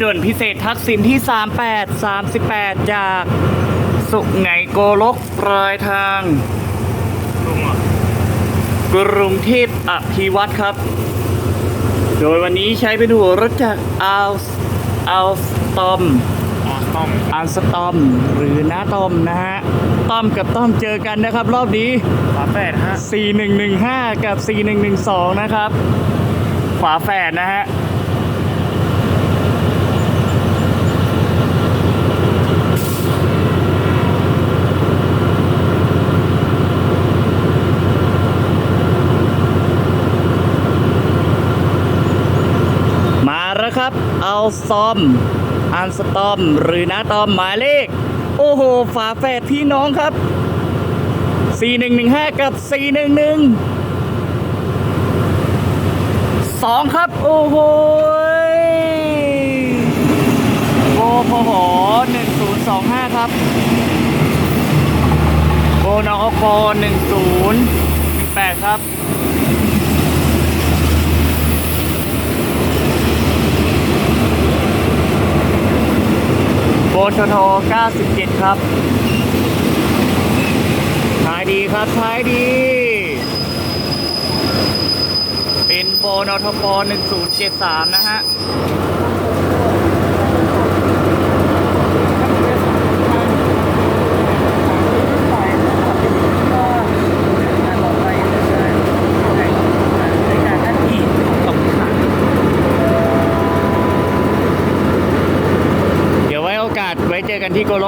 ด่วนพิเศษทักษิณที่ 38 38 จาก สุไหงโกลกปลายทางลุงเหรอกรุงเทพอภิวัตครับ โดยวันนี้ใช้เป็นหัวรถจากอัลอัลสตอมอ๋อต้อมอัลสตอมหรือน้าต้อมนะฮะต้อมกับต้อมเจอกันนะครับ รอบนี้ฝาแฝดฮะ4115 กับ 4112 นะครับ ฝาแฝดนะฮะ มาแล้วครับ เอาซอม อันสตอม หรือนาตอมหมายเลข โอ้โห ฝาแฝดพี่น้องครับ 4115 กับ 411สองครับ โอ้โหยโบพห1025 ครับโบนอก1018 ครับ ชท97 ครับ ท้ายดีครับ ท้ายดี เป็นโบนอทป1073 นะฮะ เดี๋ยวไว้โอกาสไว้ เจอกันที่โกโล